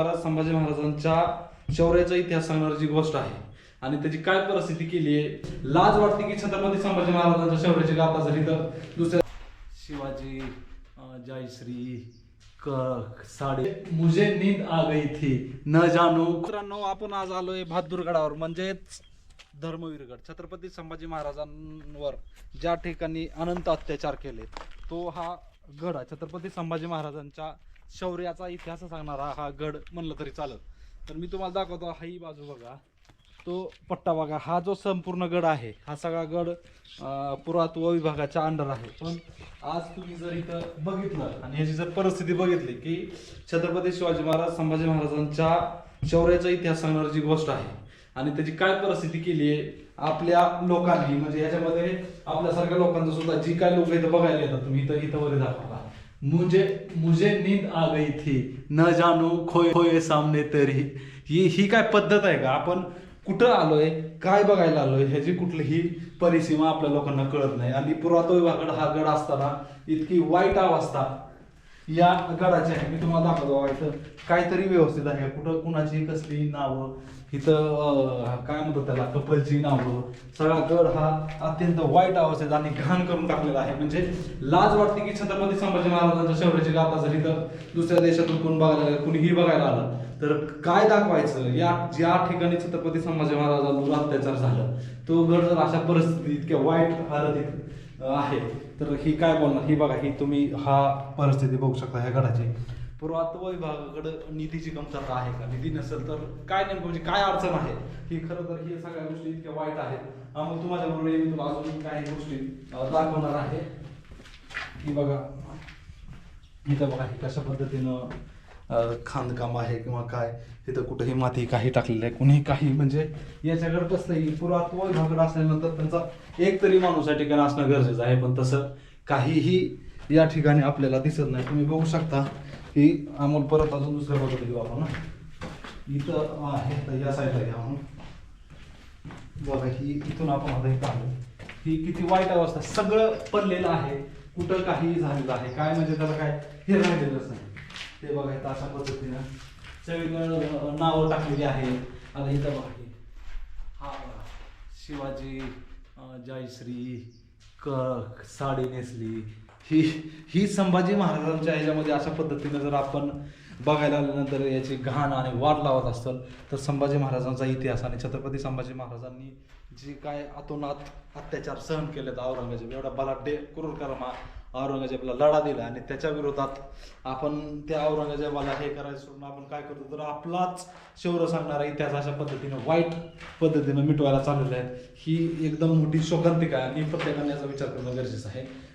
महाराज संभाजी महाराजांच्या शौर्याचा इतिहास सांगणारी जी गोष्ट आहे आणि त्याची काय परिस्थिती केली आहे लाज वाटते की छत्रपती संभाजी महाराजांच्या शौर्याची गाथा झाली तर? दुसऱ्या शिवाजी जयश्री क साडे मुझे नींद आ गई थी न जाणू मित्रांनो आपण आज आलोय बहादूरगडावर म्हणजेच धर्मवीरगड. छत्रपती संभाजी महाराजांवर ज्या ठिकाणी अनंत अत्याचार केले तो हा गड आहे. छत्रपती संभाजी महाराजांच्या शौर्याचा इतिहास सांगणारा हा गड म्हणलं तरी चालत. तर मी तुम्हाला दाखवतो हा ही बाजू बघा. तो पट्टा बघा हा जो संपूर्ण गड आहे हा सगळा गड पुरातत्व विभागाच्या अंडर आहे. पण आज तुम्ही जर इथं बघितलं आणि ह्याची जर परिस्थिती बघितली की छत्रपती शिवाजी महाराज संभाजी महाराजांच्या शौर्याचा इतिहास सांगणारी जी गोष्ट आहे आणि त्याची काय परिस्थिती केली आहे आपल्या लोकांनी म्हणजे याच्यामध्ये आपल्यासारख्या लोकांचं सुद्धा जी काय लोक इथं बघायला येतात तुम्ही इथं इथं वगैरे दाखवला मुझे मुझे नींद आ गई थी। न जाणू खोय खोय सामने तरी। ही ही काय पद्धत आहे का? आपण कुठं आलोय काय बघायला आलोय ह्याची कुठलीही परिसीमा आपल्या लोकांना कळत नाही. आणि पुरातत्व विभागाकडे हा गड असताना इतकी वाईट अवस्था या गडाची आहे. मी तुम्हाला दाखवतो इथं. काहीतरी व्यवस्थित आहे. कुठं कुणाची कसली नावं इथं काय म्हणतात त्याला कपलची नावं. सगळा गड हा अत्यंत वाईट अवस्थेत आणि घाण करून टाकलेला आहे. म्हणजे लाज वाटते की छत्रपती संभाजी महाराजांच्या शौर्याची गाथा झाली इथं दुसऱ्या देशातून कोण बघायला आलं, कुणीही बघायला आलं तर काय दाखवायचं? या ज्या ठिकाणी छत्रपती संभाजी महाराजांवर अत्याचार झालं तो गड जर अशा परिस्थितीत इतक्या वाईट हालत आहे. तर ही काय बोलणार? ही बघा ही तुम्ही हा परिस्थिती बघू शकता ह्या गडाची. पुरातत्व विभागाकडे निधीची कमतरता आहे का? निधी नसेल तर काय नेमकं? म्हणजे काय अडचण आहे? ही खरं तर ही सगळ्या गोष्टी इतक्या वाईट आहेत. मग तुम्हाला बरोबर मी तुला अजून काही गोष्टी दाखवणार आहे. ही बघा. इथं बघा ही कशा पद्धतीनं खांदकाम आहे किंवा काय तिथं कुठेही माती काही टाकलेलं आहे कुणीही काही म्हणजे याच्याकडे नाही पुरातत्व विभागाकडे असल्यानंतर त्यांचा एक तरी माणूस या ठिकाणी असणं गरजेचं आहे पण तसं काहीही या ठिकाणी आपल्याला दिसत नाही. तुम्ही बघू शकता की अमोल परत अजून दुसऱ्या बाजूला घेऊ आपण इथं आहे तर या साईडला घ्या म्हणून. बघा ही इथून आपण आता इथं आलो ही किती वाईट अवस्था. सगळं पडलेलं आहे. कुठं काही झालेलं आहे. काय म्हणजे त्याला काय हे राहिलेलंच नाही. ते बघा इथं अशा पद्धतीनं सगळीकडं नावं टाकलेली आहे आता इथं बघा हे. हा बघा शिवाजी जयश्री क साडी नेसली ही ही संभाजी महाराजांच्या ह्याच्यामध्ये अशा पद्धतीनं जर आपण बघायला आल्यानंतर याची घाण आणि वाट लावत असतं तर संभाजी महाराजांचा इतिहास आणि छत्रपती संभाजी महाराजांनी जी काय अतोनात अत्याचार सहन केलेत औरंगजेब एवढा बलाढ्य क्रूर कर्मा औरंगजेबला लढा दिला आणि त्याच्या विरोधात आपण त्या औरंगजेबाला हे करायचं सोडून आपण काय करतो? तर आपलाच शौर्य सांगणारा इतिहास अशा पद्धतीनं वाईट पद्धतीनं मिटवायला चाललेला आहे. ही एकदम मोठी शोकांतिका आहे आणि प्रत्येकाने याचा विचार करणं गरजेचं आहे.